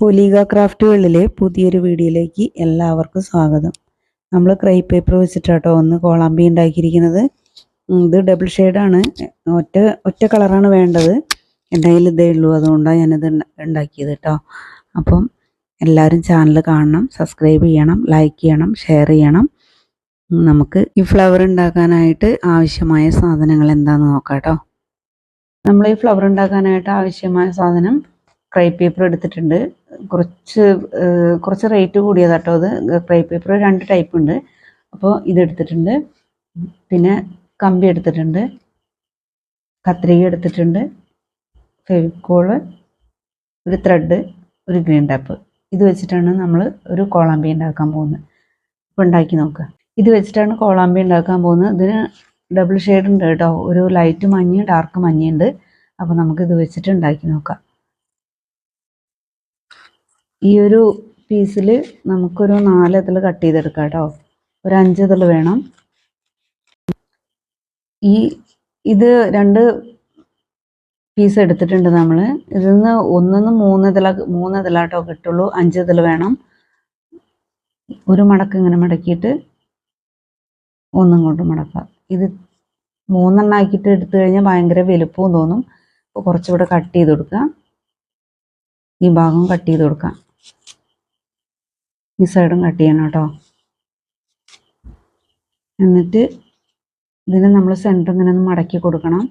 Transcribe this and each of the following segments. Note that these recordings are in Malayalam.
പൊലീഗ ക്രാഫ്റ്റുകളിലെ പുതിയൊരു വീഡിയോയിലേക്ക് എല്ലാവർക്കും സ്വാഗതം. നമ്മൾ ക്രൈ പേപ്പർ വെച്ചിട്ടാട്ടോ ഒന്ന് കോളാമ്പി ഉണ്ടാക്കിയിരിക്കുന്നത്. ഇത് ഡബിൾ ഷെയ്ഡാണ് ഒറ്റ ഒറ്റ കളറാണ് വേണ്ടത്. എന്റെ കയ്യിൽ ഇതേ ഉള്ളൂ. അതുകൊണ്ടാണ് ഞാനിത് ഉണ്ട- ഉണ്ടാക്കിയത് കേട്ടോ അപ്പം എല്ലാവരും ചാനൽ കാണണം സബ്സ്ക്രൈബ് ചെയ്യണം ലൈക്ക് ചെയ്യണം ഷെയർ ചെയ്യണം. നമുക്ക് ഈ ഫ്ലവർ ഉണ്ടാക്കാനായിട്ട് ആവശ്യമായ സാധനങ്ങൾ എന്താണെന്ന് നോക്കാം കേട്ടോ നമ്മൾ ഈ ഫ്ലവർ ഉണ്ടാക്കാനായിട്ട് ആവശ്യമായ സാധനം ക്രൈ പേപ്പർ എടുത്തിട്ടുണ്ട്. കുറച്ച് കുറച്ച് റേറ്റ് കൂടിയതാട്ടോ അത്. ക്രൈ പേപ്പർ രണ്ട് ടൈപ്പ് ഉണ്ട്. അപ്പോൾ ഇതെടുത്തിട്ടുണ്ട് പിന്നെ കമ്പി എടുത്തിട്ടുണ്ട്. കത്രിക എടുത്തിട്ടുണ്ട്. ഫെവിക്കോൾ ഒരു ത്രെഡ് ഒരു ഗ്രീൻ ടാപ്പ് ഇത് വെച്ചിട്ടാണ് നമ്മൾ ഒരു കോളാമ്പി ഉണ്ടാക്കാൻ പോകുന്നത്. അപ്പോൾ ഉണ്ടാക്കി നോക്കുക ഇത് വെച്ചിട്ടാണ് കോളാമ്പി ഉണ്ടാക്കാൻ പോകുന്നത്. ഇതിന് ഡബിൾ ഷെയ്ഡ് ഉണ്ട് കേട്ടോ. ഒരു ലൈറ്റ് മഞ്ഞ ഡാർക്ക് മഞ്ഞയുണ്ട്. അപ്പോൾ നമുക്ക് ഇത് വെച്ചിട്ട് ഉണ്ടാക്കി നോക്കാം. ഈ ഒരു പീസിൽ നമുക്കൊരു നാല് ഇതിൽ കട്ട് ചെയ്തെടുക്കാം കേട്ടോ. ഒരു അഞ്ച് ഇതിൽ വേണം. ഈ ഇത് രണ്ട് പീസ് എടുത്തിട്ടുണ്ട് നമ്മൾ ഇതിൽ നിന്ന് ഒന്നിന്ന് മൂന്ന് ഇതില മൂന്ന് ഇതിലാട്ടോ കിട്ടുള്ളൂ. അഞ്ച് ഇതിൽ വേണം. ഒരു മടക്ക് ഇങ്ങനെ മടക്കിയിട്ട് ഒന്നും കൊണ്ട് മടക്കാം. ഇത് മൂന്നെണ്ണം ആക്കിയിട്ട് എടുത്തു കഴിഞ്ഞാൽ ഭയങ്കര വലുപ്പവും തോന്നും. അപ്പോൾ കുറച്ചുകൂടെ കട്ട് ചെയ്ത് കൊടുക്കാം. ഈ ഭാഗം കട്ട് ചെയ്ത് കൊടുക്കാം. ഈ സൈഡും കട്ട് ചെയ്യണം കേട്ടോ. എന്നിട്ട് ഇതിനെ നമ്മൾ സെന്റർ ഇങ്ങനെ ഒന്ന് മടക്കി കൊടുക്കണം.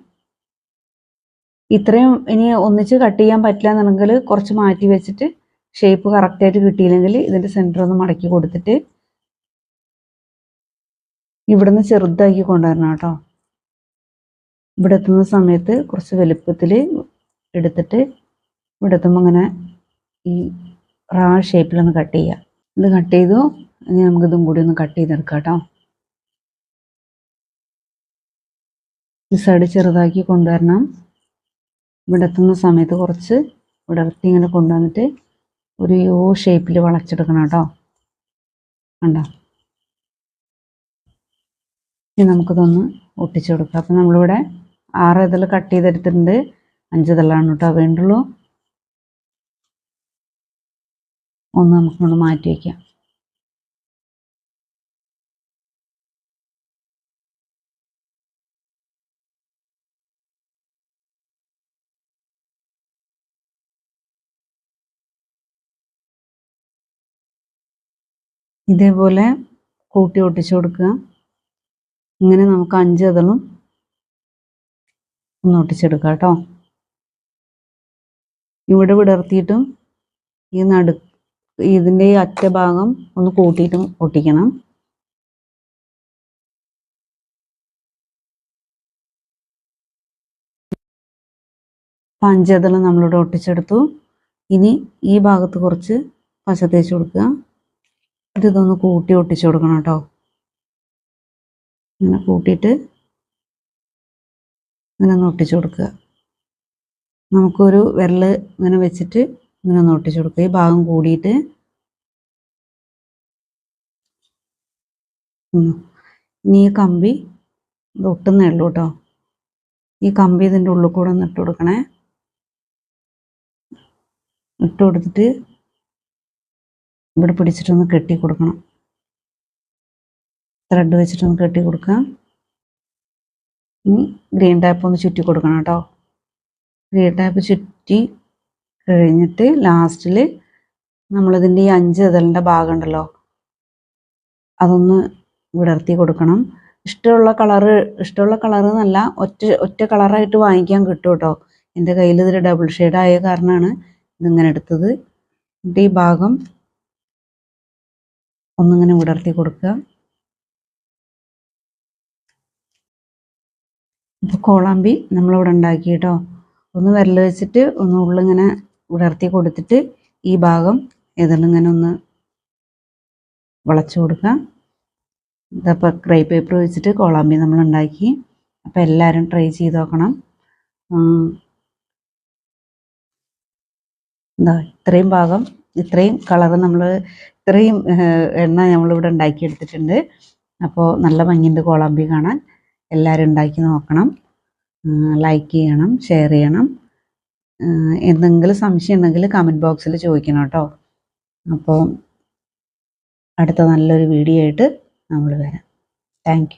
ഇത്രയും ഇനി ഒന്നിച്ച് കട്ട് ചെയ്യാൻ പറ്റില്ല എന്നുണ്ടെങ്കിൽ കുറച്ച് മാറ്റി വെച്ചിട്ട് ഷേപ്പ് കറക്റ്റായിട്ട് കിട്ടിയില്ലെങ്കിൽ ഇതിന്റെ സെന്റർ ഒന്ന് മടക്കി കൊടുത്തിട്ട് ഇവിടുന്ന് ചെറുതാക്കി കൊണ്ടുവരണം കേട്ടോ. ഇവിടെ എത്തുന്ന സമയത്ത് കുറച്ച് വലുപ്പത്തിൽ എടുത്തിട്ട് ഇവിടെ എത്തുമ്പോൾ ഇങ്ങനെ ഈ റാ ഷേപ്പിലൊന്ന് കട്ട് ചെയ്യുക ഇത് കട്ട് ചെയ്തു. ഇനി നമുക്കിതും കൂടി ഒന്ന് കട്ട് ചെയ്തെടുക്കാം കേട്ടോ. ഈ സൈഡ് ചെറുതാക്കി കൊണ്ടുവരണം. ഇവിടെ എത്തുന്ന സമയത്ത് കുറച്ച് ഇവിടെ ഇറത്തി ഇങ്ങനെ കൊണ്ടുവന്നിട്ട് ഒരു യോ ഷേപ്പിൽ വളച്ചെടുക്കണം കേട്ടോ. കണ്ടോ? ഇനി നമുക്കിതൊന്ന് ഒട്ടിച്ചു കൊടുക്കാം. അപ്പം നമ്മളിവിടെ ആറ് ഇതിൽ കട്ട് ചെയ്തെടുത്തിട്ടുണ്ട്. അഞ്ച് ഇതെല്ലാം കേട്ടോ വേണ്ടുള്ളൂ. ഒന്ന് നമുക്കൊന്ന് മാറ്റി വയ്ക്കാം ഇതേപോലെ കൂട്ടി ഒട്ടിച്ചു കൊടുക്കുക. ഇങ്ങനെ നമുക്ക് അഞ്ച് അതളും ഒന്ന് ഒട്ടിച്ചെടുക്കാം കേട്ടോ. ഇവിടെ വിടർത്തിയിട്ടും ഈ നടു ഇതിന്റെ ഈ അറ്റ ഭാഗം ഒന്ന് കൂട്ടിയിട്ടും ഒട്ടിക്കണം. പഞ്ചതളം നമ്മളിവിടെ ഒട്ടിച്ചെടുത്തു. ഇനി ഈ ഭാഗത്ത് കുറച്ച് പശ തേച്ച് കൊടുക്കുക. എന്നിട്ട് ഇതൊന്ന് കൂട്ടി ഒട്ടിച്ചു കൊടുക്കണം കേട്ടോ. ഇങ്ങനെ കൂട്ടിയിട്ട് ഇങ്ങനെ ഒന്ന് ഒട്ടിച്ചു കൊടുക്കുക. നമുക്കൊരു വിരൽ ഇങ്ങനെ വെച്ചിട്ട് ഇങ്ങനെ ഒന്ന് ഒട്ടിച്ചു കൊടുക്കുക. ഈ ഭാഗം കൂടിയിട്ട്. ഇനി ഈ കമ്പി ഇത് ഒട്ടുന്നേ ഉള്ളൂ കേട്ടോ ഈ കമ്പി ഇതിന്റെ ഉള്ളിൽ കൂടെ ഒന്ന് ഇട്ട് കൊടുക്കണേ. ഇട്ട് കൊടുത്തിട്ട് ഇവിടെ പിടിച്ചിട്ടൊന്ന് കെട്ടി കൊടുക്കണം. ത്രെഡ് വെച്ചിട്ടൊന്ന് കെട്ടി കൊടുക്കാം ഇനി ഗ്രീൻ ടാപ്പ് ഒന്ന് ചുറ്റി കൊടുക്കണം കേട്ടോ ഗ്രീൻ ടാപ്പ് ചുറ്റി കഴിഞ്ഞിട്ട് ലാസ്റ്റിൽ നമ്മളിതിന്റെ ഈ അഞ്ച് ഇതളിന്റെ ഭാഗം ഉണ്ടല്ലോ അതൊന്ന് വിടർത്തി കൊടുക്കണം. ഇഷ്ടമുള്ള കളറ് ഇഷ്ടമുള്ള കളറ് എന്നല്ല ഒറ്റ ഒറ്റ കളറായിട്ട് വാങ്ങിക്കാൻ കിട്ടും കേട്ടോ. എന്റെ കയ്യിൽ ഇതിൽ ഡബിൾ ആയ കാരണമാണ് ഇതിങ്ങനെ എടുത്തത്. എന്നിട്ട് ഈ ഭാഗം ഒന്നിങ്ങനെ വിടർത്തി കൊടുക്കുക. ഇപ്പോൾ കോളാമ്പി നമ്മളിവിടെ ഉണ്ടാക്കി കേട്ടോ. ഒന്ന് വിരൽ വെച്ചിട്ട് ഒന്ന് ഉള്ളിങ്ങനെ വിടർത്തി കൊടുത്തിട്ട് ഈ ഭാഗം ഇതിലിങ്ങനെ ഒന്ന് വളച്ചു കൊടുക്കുക. ഇതപ്പോൾ ക്രൈ പേപ്പർ വെച്ചിട്ട് കോളാമ്പി നമ്മൾ ഉണ്ടാക്കി. അപ്പോൾ എല്ലാവരും ട്രൈ ചെയ്ത് നോക്കണം. എന്താ ഇത്രയും ഭാഗം ഇത്രയും കളറ് നമ്മൾ ഇത്രയും എണ്ണ നമ്മളിവിടെ ഉണ്ടാക്കിയെടുത്തിട്ടുണ്ട് അപ്പോൾ നല്ല ഭംഗിന്റെ കോളാമ്പി കാണാൻ. എല്ലാവരും ഉണ്ടാക്കി നോക്കണം. ലൈക്ക് ചെയ്യണം ഷെയർ ചെയ്യണം. എന്തെങ്കിലും സംശയം ഉണ്ടെങ്കിൽ കമന്റ് ബോക്സിൽ ചോദിക്കണം കേട്ടോ. അപ്പോൾ അടുത്ത നല്ലൊരു വീഡിയോ ആയിട്ട് നമ്മൾ വരാം. താങ്ക്